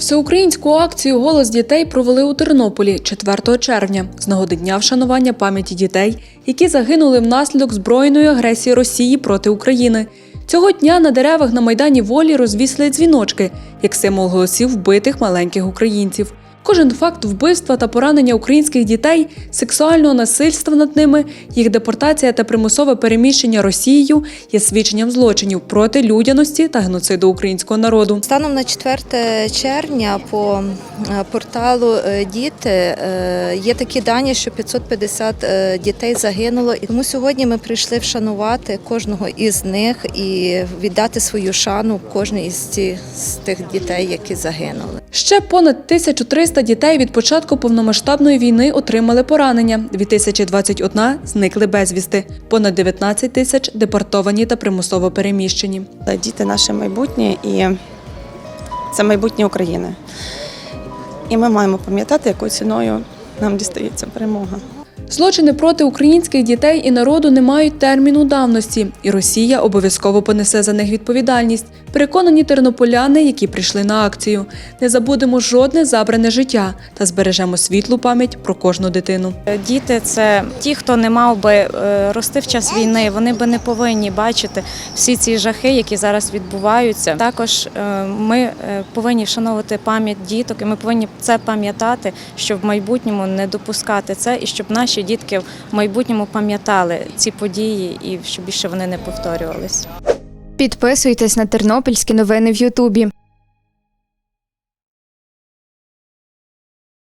Всеукраїнську акцію Голос дітей провели у Тернополі 4 червня з нагоди дня вшанування пам'яті дітей, які загинули внаслідок збройної агресії Росії проти України. Цього дня на деревах на майдані волі розвісили дзвіночки як символ голосів вбитих маленьких українців. Кожен факт вбивства та поранення українських дітей, сексуального насильства над ними, їх депортація та примусове переміщення Росією є свідченням злочинів проти людяності та геноциду українського народу. Станом на 4 червня по е, порталу е, Діти е, є такі дані, що 550 е, дітей загинуло. І тому сьогодні ми прийшли вшанувати кожного із них і віддати свою шану кожній із з тих дітей, які загинули. Ще понад 1300 дітей від початку повномасштабної війни отримали поранення. 2021 зникли безвісти. Понад 19 тисяч депортовані та примусово переміщені. Діти наше майбутнє і це майбутнє України. І ми маємо пам'ятати, якою ціною нам дістається перемога. Злочини проти українських дітей і народу не мають терміну давності, і Росія обов'язково понесе за них відповідальність. Переконані тернополяни, які прийшли на акцію. Не забудемо жодне забране життя та збережемо світлу пам'ять про кожну дитину. Діти це ті, хто не мав би е, рости в час війни. Вони би не повинні бачити всі ці жахи, які зараз відбуваються. Також е, ми е, повинні вшановувати пам'ять діток, і ми повинні це пам'ятати, щоб в майбутньому не допускати це, і щоб наші дітки в майбутньому пам'ятали ці події, і щоб більше вони не повторювались. Підписуйтесь на тернопільські новини в Ютубі.